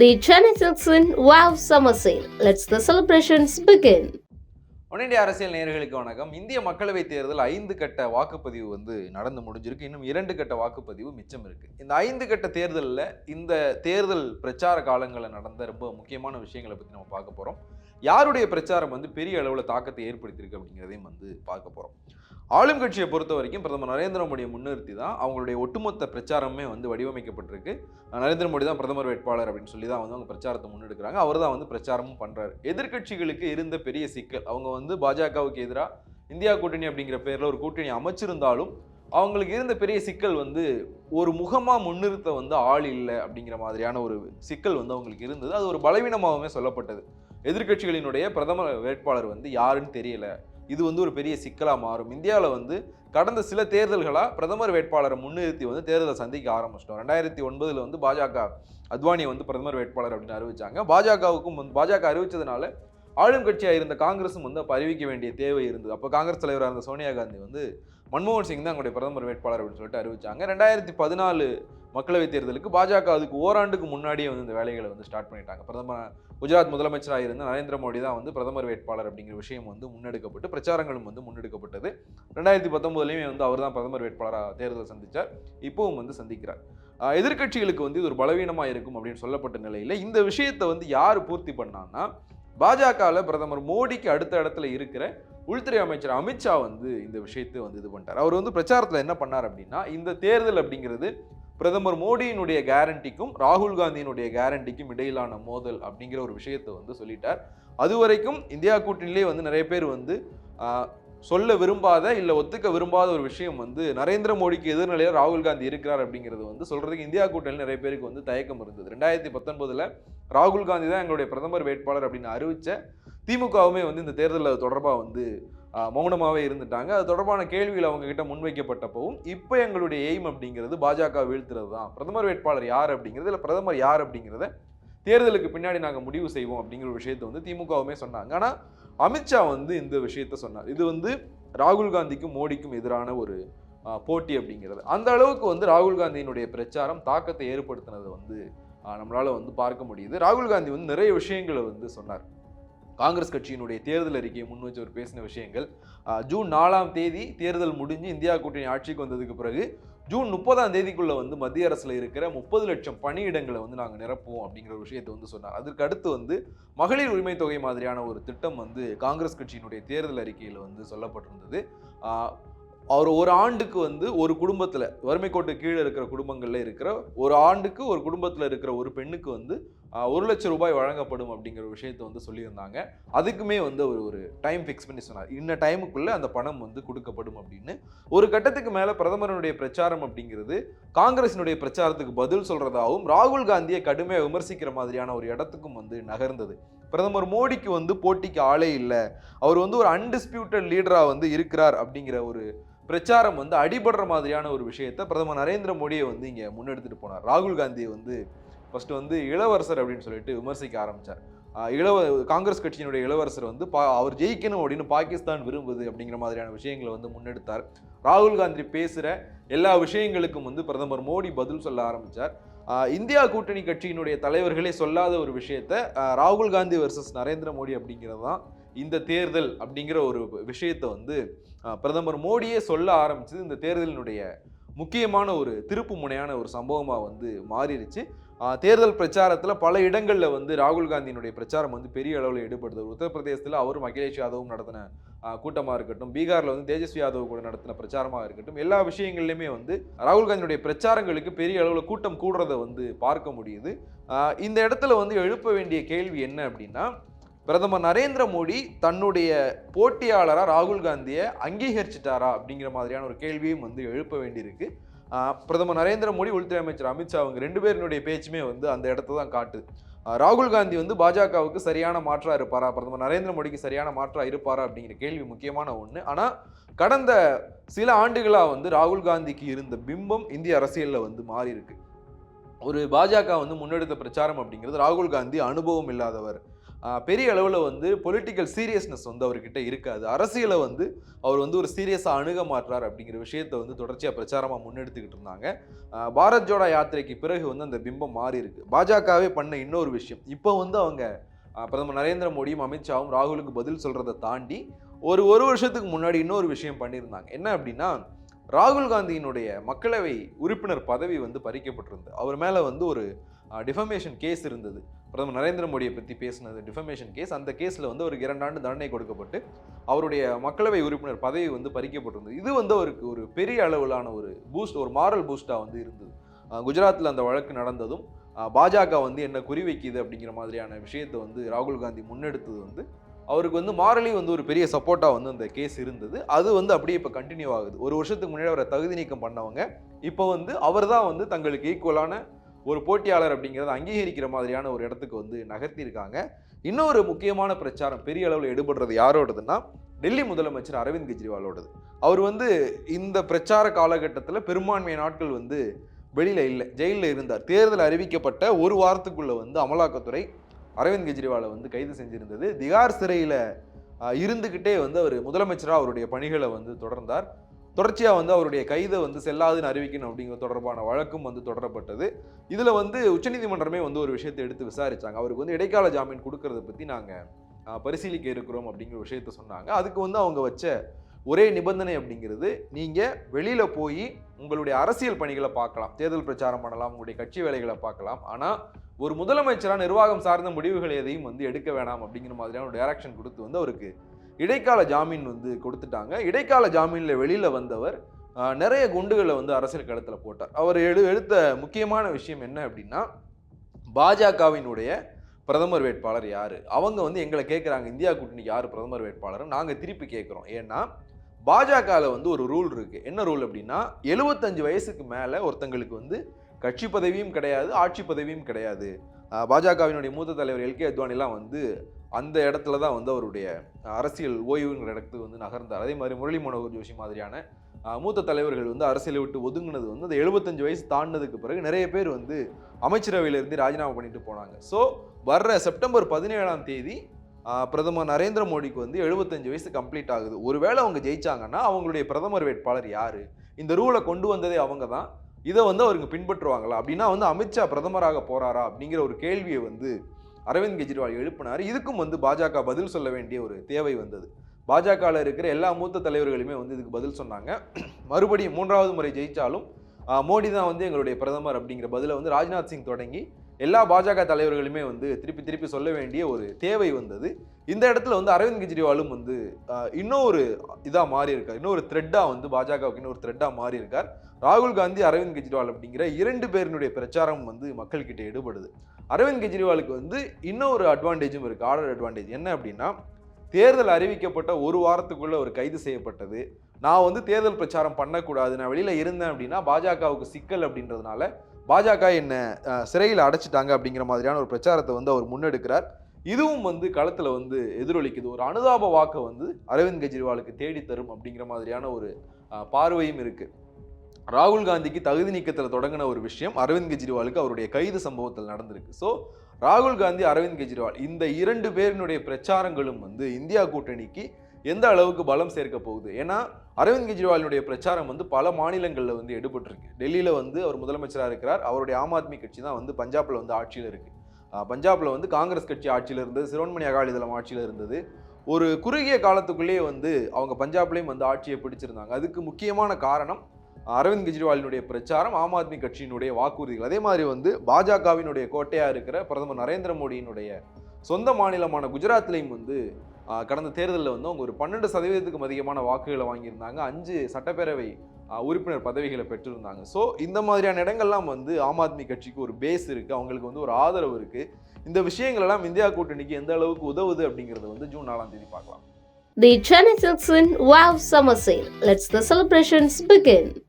The Chennai Silks Wow Summer Sale. Let's the celebrations begin. One இந்திய அரசியல் நேர்களுக்கு வணக்கம். இந்திய மக்களவைத் தேர்தல் ஐந்து கட்ட வாக்குப்பதிவு வந்து நடந்து முடிஞ்சிருக்கு. இன்னும் இரண்டு கட்ட வாக்குப்பதிவு மிச்சம் இருக்கு. இந்த ஐந்து கட்ட தேர்தலில் இந்த தேர்தல் பிரச்சார காலங்களில் நடந்த ரொம்ப முக்கியமான விஷயங்களை பற்றி நம்ம பார்க்க போகிறோம் யாருடைய பிரச்சாரம் வந்து பெரிய அளவில் தாக்கத்தை ஏற்படுத்தியிருக்கு அப்படிங்கிறதையும் வந்து பார்க்க போகிறோம் ஆளும் கட்சியை பொறுத்த வரைக்கும் பிரதமர் நரேந்திர மோடியை முன்னிறுத்தி தான் அவங்களுடைய ஒட்டுமொத்த பிரச்சாரமே வந்து வடிவமைக்கப்பட்டிருக்கு. நரேந்திர மோடி தான் பிரதமர் வேட்பாளர் அப்படின்னு சொல்லி தான் வந்து அவங்க பிரச்சாரத்தை முன்னெடுக்கிறாங்க. அவர் தான் வந்து பிரச்சாரமும் பண்ணுறாரு எதிர்கட்சிகளுக்கு இருந்த பெரிய சிக்கல் அவங்க வந்து பாஜகவுக்கு எதிராக இந்தியா கூட்டணி அப்படிங்கிற பேரில் ஒரு கூட்டணி அமைச்சிருந்தாலும் அவங்களுக்கு இருந்த பெரிய சிக்கல் வந்து ஒரு முகமாக முன்னிறுத்த வந்து ஆள் இல்லை அப்படிங்கிற மாதிரியான ஒரு சிக்கல் வந்து அவங்களுக்கு இருந்தது. அது ஒரு பலவீனமாகவுமே சொல்லப்பட்டது. எதிர்க்கட்சிகளினுடைய பிரதமர் வேட்பாளர் வந்து யாருன்னு தெரியல. இது வந்து ஒரு பெரிய சிக்கலாக மாறும். இந்தியாவில் வந்து கடந்த சில தேர்தல்களாக பிரதமர் வேட்பாளரை முன்னிறுத்தி வந்து தேர்தலை சந்திக்க ஆரம்பிச்சிட்டோம். ரெண்டாயிரத்தி ஒன்பதில் வந்து பாஜக அத்வானியை வந்து பிரதமர் வேட்பாளர் அப்படின்னு அறிவிச்சாங்க. பாஜகவுக்கும் வந்து பாஜக அறிவிச்சதுனால ஆளும் கட்சியாக இருந்த காங்கிரஸும் வந்து அப்போ அறிவிக்க வேண்டிய தேவை இருந்தது. அப்போ காங்கிரஸ் தலைவராக இருந்த சோனியா காந்தி வந்து மன்மோகன் சிங் தான் அவங்களுடைய பிரதமர் வேட்பாளர் அப்படின்னு சொல்லிட்டு அறிவிச்சாங்க. ரெண்டாயிரத்தி பதினாலு மக்களவைத் தேர்தலுக்கு பாஜக அதுக்கு ஓராண்டுக்கு முன்னாடியே வந்து இந்த வேலைகளை வந்து ஸ்டார்ட் பண்ணிட்டாங்க. பிரதமர் குஜராத் முதலமைச்சராக இருந்த நரேந்திர மோடி தான் வந்து பிரதமர் வேட்பாளர் அப்படிங்கிற விஷயம் வந்து முன்னெடுக்கப்பட்டு பிரச்சாரங்களும் வந்து முன்னெடுக்கப்பட்டது. ரெண்டாயிரத்தி பத்தொன்பதுலையுமே வந்து அவர் தான் பிரதமர் வேட்பாளராக தேர்தல் சந்தித்தார் இப்போவும் வந்து சந்திக்கிறார். எதிர்கட்சிகளுக்கு எதிர்க்கட்சிகளுக்கு வந்து இது ஒரு பலவீனமாக இருக்கும் அப்படின்னு சொல்லப்பட்ட நிலையில் இந்த விஷயத்தை வந்து யார் பூர்த்தி பண்ணான்னா பாஜகவில் பிரதமர் மோடிக்கு அடுத்த இடத்துல இருக்கிற உள்துறை அமைச்சர் அமித்ஷா வந்து இந்த விஷயத்தை வந்து இது பண்ணிட்டார். அவர் வந்து பிரச்சாரத்தில் என்ன பண்ணார் அப்படின்னா இந்த தேர்தல் அப்படிங்கிறது பிரதமர் மோடியினுடைய கேரண்டிக்கும் ராகுல் காந்தியினுடைய கேரண்டிக்கும் இடையிலான மோதல் அப்படிங்கிற ஒரு விஷயத்தை வந்து சொல்லிட்டார். அது வரைக்கும் இந்தியா கூட்டணியிலே வந்து நிறைய பேர் வந்து சொல்ல விரும்பாத இல்லை ஒத்துக்க விரும்பாத ஒரு விஷயம் வந்து நரேந்திர மோடிக்கு எதிர்நிலையாக ராகுல் காந்தி இருக்கிறார் அப்படிங்கிறது வந்து சொல்கிறதுக்கு இந்தியா கூட்டணியில் நிறைய பேருக்கு வந்து தயக்கம் இருந்தது. ரெண்டாயிரத்தி பத்தொன்பதில் ராகுல் காந்தி தான் எங்களுடைய பிரதமர் வேட்பாளர் அப்படின்னு அறிவித்த திமுகவுமே வந்து இந்த தேர்தலில் தொடர்பாக வந்து மௌனமாகவே இருந்துட்டாங்க. அது தொடர்பான கேள்விகள் அவங்கக்கிட்ட முன்வைக்கப்பட்டப்பவும் இப்போ எங்களுடைய எய்ம் அப்படிங்கிறது பாஜக வீழ்த்துறது தான். பிரதமர் வேட்பாளர் யார் அப்படிங்கிறது இல்லை பிரதமர் யார் அப்படிங்கிறத தேர்தலுக்கு பின்னாடி நாங்கள் முடிவு செய்வோம் அப்படிங்கிற ஒரு விஷயத்தை வந்து திமுகவுமே சொன்னாங்க. ஆனால் அமித்ஷா வந்து இந்த விஷயத்த சொன்னார். இது வந்து ராகுல் காந்திக்கும் மோடிக்கும் எதிரான ஒரு போட்டி அப்படிங்கிறது. அந்த அளவுக்கு வந்து ராகுல் காந்தியினுடைய பிரச்சாரம் தாக்கத்தை ஏற்படுத்தினதை வந்து நம்மளால் வந்து பார்க்க முடியுது. ராகுல் காந்தி வந்து நிறைய விஷயங்களை வந்து சொன்னார். காங்கிரஸ் கட்சியினுடைய தேர்தல் அறிக்கையை முன் வச்சு அவர் பேசின விஷயங்கள் ஜூன் நாலாம் தேதி தேர்தல் முடிஞ்சு இந்தியா கூட்டணி ஆட்சிக்கு வந்ததுக்கு பிறகு ஜூன் முப்பதாம் தேதிக்குள்ளே வந்து மத்திய அரசில் இருக்கிற முப்பது லட்சம் பணியிடங்களை வந்து நாங்கள் நிரப்புவோம் அப்படிங்கிற ஒரு விஷயத்தை வந்து சொன்னார். அதற்கு அடுத்து வந்து மகளிர் உரிமை தொகை மாதிரியான ஒரு திட்டம் வந்து காங்கிரஸ் கட்சியினுடைய தேர்தல் அறிக்கையில் வந்து சொல்லப்பட்டிருந்தது. அவர் ஒரு ஆண்டுக்கு வந்து ஒரு குடும்பத்தில் வறுமை கோட்டு கீழே இருக்கிற குடும்பங்களில் இருக்கிற ஒரு ஆண்டுக்கு ஒரு குடும்பத்தில் இருக்கிற ஒரு பெண்ணுக்கு வந்து ஒரு லட்சம் ரூபாய் வழங்கப்படும் அப்படிங்கிற ஒரு விஷயத்தை வந்து சொல்லியிருந்தாங்க. அதுக்குமே வந்து அவர் ஒரு டைம் ஃபிக்ஸ் பண்ணி சொன்னார். இன்ன டைமுக்குள்ளே அந்த பணம் வந்து கொடுக்கப்படும் அப்படின்னு. ஒரு கட்டத்துக்கு மேலே பிரதமரனுடைய பிரச்சாரம் அப்படிங்கிறது காங்கிரசினுடைய பிரச்சாரத்துக்கு பதில் சொல்கிறதாகவும் ராகுல் காந்தியை கடுமையாக விமர்சிக்கிற மாதிரியான ஒரு இடத்துக்கும் வந்து நகர்ந்தது. பிரதமர் மோடிக்கு வந்து போட்டிக்கு ஆளே இல்லை. அவர் வந்து ஒரு அன்டிஸ்பியூட்டட் லீடராக வந்து இருக்கிறார் அப்படிங்கிற ஒரு பிரச்சாரம் வந்து அடிபடுற மாதிரியான ஒரு விஷயத்தை பிரதமர் நரேந்திர மோடியை வந்து இங்கே முன்னெடுத்துட்டு போனார். ராகுல் காந்தியை வந்து ஃபஸ்ட்டு வந்து இளவரசர் அப்படின்னு சொல்லிட்டு விமர்சிக்க ஆரம்பிச்சார். இளவ காங்கிரஸ் கட்சியினுடைய இளவரசர் வந்து பா அவர் ஜெயிக்கணும் அப்படின்னு பாகிஸ்தான் விரும்புது அப்படிங்கிற மாதிரியான விஷயங்களை வந்து முன்னெடுத்தார். ராகுல் காந்தி பேசுகிற எல்லா விஷயங்களுக்கும் வந்து பிரதமர் மோடி பதில் சொல்ல ஆரம்பித்தார் இந்தியா கூட்டணி கட்சியினுடைய தலைவர்களே சொல்லாத ஒரு விஷயத்த ராகுல் காந்தி வர்சஸ் நரேந்திர மோடி அப்படிங்கிறது தான் இந்த தேர்தல் அப்படிங்கிற ஒரு விஷயத்தை வந்து பிரதமர் மோடியே சொல்ல ஆரம்பிச்சது இந்த தேர்தலினுடைய முக்கியமான ஒரு திருப்பு முனையான ஒரு சம்பவமாக வந்து மாறிடுச்சு. தேர்தல் பிரச்சாரத்தில் பல இடங்களில் வந்து ராகுல் காந்தியினுடைய பிரச்சாரம் வந்து பெரிய அளவில் ஈடுபடுது உத்தரப்பிரதேசத்தில் அவரும் அகிலேஷ் யாதவும் நடத்தின கூட்டமாக இருக்கட்டும் பீகாரில் வந்து தேஜஸ்வி யாதவ் கூட நடத்தின பிரச்சாரமாக இருக்கட்டும் எல்லா விஷயங்கள்லையுமே வந்து ராகுல் காந்தியுடைய பிரச்சாரங்களுக்கு பெரிய அளவில் கூட்டம் கூடுறதை வந்து பார்க்க முடியுது. இந்த இடத்துல வந்து எழுப்ப வேண்டிய கேள்வி என்ன அப்படின்னா பிரதமர் நரேந்திர மோடி தன்னுடைய போட்டியாளராக ராகுல் காந்தியை அங்கீகரிச்சிட்டாரா அப்படிங்கிற மாதிரியான ஒரு கேள்வியும் வந்து எழுப்ப வேண்டியிருக்கு. பிரதமர் நரேந்திர மோடி உள்துறை அமைச்சர் அமித்ஷா அவங்க ரெண்டு பேரினுடைய பேச்சுமே வந்து அந்த இடத்த தான் காட்டுது. ராகுல் காந்தி வந்து பாஜகவுக்கு சரியான மாற்றா இருப்பாரா? பிரதமர் நரேந்திர மோடிக்கு சரியான மாற்றா இருப்பாரா அப்படிங்கிற கேள்வி முக்கியமான ஒன்று ஆனால் கடந்த சில ஆண்டுகளாக வந்து ராகுல் காந்திக்கு இருந்த பிம்பம் இந்திய அரசியலில் வந்து மாறி இருக்கு ஒரு பாஜக வந்து முன்னெடுத்த பிரச்சாரம் அப்படிங்கிறது ராகுல் காந்தி அனுபவம் இல்லாதவர் பெரிய அளவில் வந்து பொலிட்டிக்கல் சீரியஸ்னஸ் வந்து அவர்கிட்ட இருக்காது. அரசியலை வந்து அவர் வந்து ஒரு சீரியஸாக அணுக மாட்டார் அப்படிங்கிற விஷயத்தை வந்து தொடர்ச்சியாக பிரச்சாரமாக முன்னெடுத்துக்கிட்டு இருந்தாங்க. பாரத் ஜோடா யாத்திரைக்கு பிறகு வந்து அந்த பிம்பம் மாறி இருக்கு. பாஜகவே பண்ண இன்னொரு விஷயம். இப்போ வந்து அவங்க பிரதமர் நரேந்திர மோடியும் அமித்ஷாவும் ராகுலுக்கு பதில் சொல்கிறத தாண்டி ஒரு ஒரு வருஷத்துக்கு முன்னாடி இன்னொரு விஷயம் பண்ணியிருந்தாங்க. என்ன அப்படின்னா ராகுல் காந்தியினுடைய மக்களவை உறுப்பினர் பதவி வந்து பறிக்கப்பட்டிருந்தது. அவர் மேலே வந்து ஒரு டிஃபமேஷன் கேஸ் இருந்தது. பிரதமர் நரேந்திர மோடியை பற்றி பேசினது டிஃபமேஷன் கேஸ் அந்த கேஸில் வந்து அவருக்கு இரண்டாண்டு தண்டனை கொடுக்கப்பட்டு அவருடைய மக்களவை உறுப்பினர் பதவி வந்து பறிக்கப்பட்டிருந்தது. இது வந்து அவருக்கு ஒரு பெரிய அளவிலான ஒரு பூஸ்ட் ஒரு மாரல் பூஸ்டாக வந்து இருந்தது. குஜராத்தில் அந்த வழக்கு நடந்ததும் பாஜக வந்து என்ன குறிவைக்குது அப்படிங்கிற மாதிரியான விஷயத்தை வந்து ராகுல் காந்தி முன்னெடுத்தது வந்து அவருக்கு வந்து மாரலி வந்து ஒரு பெரிய சப்போர்ட்டாக வந்து அந்த கேஸ் இருந்தது. அது வந்து அப்படியே இப்போ கண்டினியூ ஆகுது. ஒரு வருஷத்துக்கு முன்னாடி அவரை தகுதி நீக்கம் பண்ணவங்க இப்போ வந்து அவர் தான் வந்து தங்களுக்கு ஈக்குவலான ஒரு போட்டியாளர் அப்படிங்கிறத அங்கீகரிக்கிற மாதிரியான ஒரு இடத்துக்கு வந்து நகர்த்தியிருக்காங்க. இன்னொரு முக்கியமான பிரச்சாரம் பெரிய அளவில் எடுபடுறது யாரோடதுன்னா டெல்லி முதலமைச்சர் அரவிந்த் கெஜ்ரிவாலோடது. அவர் வந்து இந்த பிரச்சார காலகட்டத்தில் பெரும்பான்மை நாட்கள் வந்து வெளியில் இல்லை ஜெயிலில் இருந்தார். தேர்தல் அறிவிக்கப்பட்ட ஒரு வாரத்துக்குள்ளே வந்து அமலாக்கத்துறை அரவிந்த் கெஜ்ரிவாலை வந்து கைது செஞ்சிருந்தது. திகார் சிறையில் இருந்துக்கிட்டே வந்து அவர் முதலமைச்சராக அவருடைய பணிகளை வந்து தொடர்ந்தார். தொடர்ச்சியாக வந்து அவருடைய கைதை வந்து செல்லாதுன்னு அறிவிக்கணும் அப்படிங்கிற தொடர்பான வழக்கும் வந்து தொடரப்பட்டது. இதில் வந்து உச்சநீதிமன்றமே வந்து ஒரு விஷயத்தை எடுத்து விசாரிச்சாங்க. அவருக்கு வந்து இடைக்கால ஜாமீன் கொடுக்கறத பற்றி நாங்கள் பரிசீலிக்க இருக்கிறோம் அப்படிங்கிற விஷயத்த சொன்னாங்க. அதுக்கு வந்து அவங்க வச்ச ஒரே நிபந்தனை அப்படிங்கிறது நீங்கள் வெளியில் போய் உங்களுடைய அரசியல் பணிகளை பார்க்கலாம். தேர்தல் பிரச்சாரம் பண்ணலாம் உங்களுடைய கட்சி வேலைகளை பார்க்கலாம். ஆனால் ஒரு முதலமைச்சராக நிர்வாகம் சார்ந்த முடிவுகள் எதையும் வந்து எடுக்க வேணாம் அப்படிங்கிற மாதிரியான ஒரு டைரக்ஷன் கொடுத்து வந்து அவருக்கு இடைக்கால ஜாமீன் வந்து கொடுத்துட்டாங்க. இடைக்கால ஜாமீனில் வெளியில் வந்தவர் நிறைய குண்டுகளை வந்து அரசியல் களத்தில் போட்டார். அவர் எடு எடுத்த முக்கியமான விஷயம் என்ன அப்படின்னா பாஜகவினுடைய பிரதமர் வேட்பாளர் யார்? அவங்க வந்து எங்களை கேட்குறாங்க இந்தியா கூட்டணிக்கு யார் பிரதமர் வேட்பாளர் நாங்கள் திருப்பி கேட்குறோம் ஏன்னா பாஜகவில் வந்து ஒரு ரூல் இருக்குது என்ன ரூல் அப்படின்னா எழுபத்தஞ்சு வயசுக்கு மேலே ஒருத்தங்களுக்கு வந்து கட்சி பதவியும் கிடையாது ஆட்சி பதவியும் கிடையாது. பாஜகவினுடைய மூத்த தலைவர் எல்கே அத்வானிலாம் வந்து அந்த இடத்துல தான் வந்து அவருடைய அரசியல் ஓய்வுங்கிற இடத்துக்கு வந்து நகர்ந்தார். அதே மாதிரி முரளி மனோகர் ஜோஷி மாதிரியான மூத்த தலைவர்கள் வந்து அரசியலை விட்டு ஒதுங்கினது வந்து அந்த எழுபத்தஞ்சு வயசு தாண்டினதுக்கு பிறகு நிறைய பேர் வந்து அமைச்சரவையிலிருந்து ராஜினாமா பண்ணிட்டு போனாங்க. ஸோ வர்ற செப்டம்பர் பதினேழாம் தேதி பிரதமர் நரேந்திர மோடிக்கு வந்து எழுபத்தஞ்சு வயசு கம்ப்ளீட் ஆகுது. ஒருவேளை அவங்க ஜெயிச்சாங்கன்னா அவங்களுடைய பிரதமர் வேட்பாளர் யார்? இந்த ரூலை கொண்டு வந்ததே அவங்க தான். இதை வந்து அவருக்கு பின்பற்றுவாங்களா? அப்படின்னா வந்து அமித்ஷா பிரதமராக போகிறாரா அப்படிங்கிற ஒரு கேள்வியை வந்து அரவிந்த் கெஜ்ரிவால் எழுப்பினார். இதுக்கும் வந்து பாஜக பதில் சொல்ல வேண்டிய ஒரு தேவை வந்தது. பாஜகவில் இருக்கிற எல்லா மூத்த தலைவர்களுமே வந்து இதுக்கு பதில் சொன்னாங்க. மறுபடியும் மூன்றாவது முறை ஜெயித்தாலும் மோடி தான் வந்து எங்களுடைய பிரதமர் அப்படிங்கிற பதிலை வந்து ராஜ்நாத் சிங் தொடங்கி எல்லா பாஜக தலைவர்களுமே வந்து திருப்பி திருப்பி சொல்ல வேண்டிய ஒரு தேவை வந்தது. இந்த இடத்துல வந்து அரவிந்த் கெஜ்ரிவாலும் வந்து இன்னொரு இதாக மாறி இருக்கார் இன்னொரு த்ரெட்டாக வந்து பாஜகவுக்கு இன்னொரு த்ரெட்டாக மாறி இருக்கார் ராகுல் காந்தி அரவிந்த் கெஜ்ரிவால் அப்படிங்கிற இரண்டு பேரினுடைய பிரச்சாரம் வந்து மக்கள்கிட்ட எடுபடுது. அரவிந்த் கெஜ்ரிவாலுக்கு வந்து இன்னொரு அட்வான்டேஜும் இருக்குது ஆர்டர் அட்வான்டேஜ் என்ன அப்படின்னா தேர்தல் அறிவிக்கப்பட்ட ஒரு வாரத்துக்குள்ளே ஒரு கைது செய்யப்பட்டது. நான் வந்து தேர்தல் பிரச்சாரம் பண்ணக்கூடாது நான் வெளியில் இருந்தேன் அப்படின்னா பாஜகவுக்கு சிக்கல் அப்படின்றதுனால பாஜக என்னை சிறையில் அடைச்சிட்டாங்க அப்படிங்கிற மாதிரியான ஒரு பிரச்சாரத்தை வந்து அவர் முன்னெடுக்கிறார். இதுவும் வந்து களத்தில் வந்து எதிரொலிக்குது. ஒரு அனுதாப வாக்கை வந்து அரவிந்த் கெஜ்ரிவாலுக்கு தேடி தரும் அப்படிங்கிற மாதிரியான ஒரு பார்வையும் இருக்குது ராகுல் காந்திக்கு தகுதி நீக்கத்தில் தொடங்கின ஒரு விஷயம் அரவிந்த் கெஜ்ரிவாலுக்கு அவருடைய கைது சம்பவத்தில் நடந்திருக்கு. ஸோ ராகுல் காந்தி அரவிந்த் கெஜ்ரிவால் இந்த இரண்டு பேரினுடைய பிரச்சாரங்களும் வந்து இந்தியா கூட்டணிக்கு எந்த அளவுக்கு பலம் சேர்க்க போகுது? ஏன்னா அரவிந்த் கெஜ்ரிவாலினுடைய பிரச்சாரம் வந்து பல மாநிலங்களில் வந்து எடுபட்டிருக்கு. டெல்லியில் வந்து அவர் முதலமைச்சராக இருக்கிறார். அவருடைய ஆம் ஆத்மி கட்சி தான் வந்து பஞ்சாபில் வந்து ஆட்சியில் இருக்கு. பஞ்சாபில் வந்து காங்கிரஸ் கட்சி ஆட்சியில் இருந்தது சிரோன்மணி அகாலிதளம் ஆட்சியில் இருந்தது. ஒரு குறுகிய காலத்துக்குள்ளேயே வந்து அவங்க பஞ்சாப்லேயும் வந்து ஆட்சியை பிடிச்சிருந்தாங்க. அதுக்கு முக்கியமான காரணம் அரவிந்த் கெஜ்ரிவாலினுடைய பிரச்சாரம் ஆம் ஆத்மி கட்சியினுடைய வாக்குறுதிகள். அதே மாதிரி வந்து பாஜகவினுடைய கோட்டையாக இருக்கிற பிரதமர் நரேந்திர மோடியினுடைய சொந்த மாநிலமான குஜராத்லேயும் வந்து கடந்த தேர்தலில் வந்து அவங்க ஒரு பன்னெண்டு சதவீதத்துக்கும் அதிகமான வாக்குகளை வாங்கியிருந்தாங்க. அஞ்சு சட்டப்பேரவை உறுப்பினர் பதவிகளை பெற்றிருந்தாங்க. ஸோ இந்த மாதிரியான இடங்கள்லாம் வந்து ஆம் ஆத்மி கட்சிக்கு ஒரு பேஸ் இருக்கு. அவங்களுக்கு வந்து ஒரு ஆதரவு இருக்கு. இந்த விஷயங்கள் எல்லாம் இந்தியா கூட்டணிக்கு எந்த அளவுக்கு உதவுது அப்படிங்கறத வந்து ஜூன் நாலாம் தேதி பார்க்கலாம். The Chennai Silks in Wow Summer Sale. Let's the celebrations begin.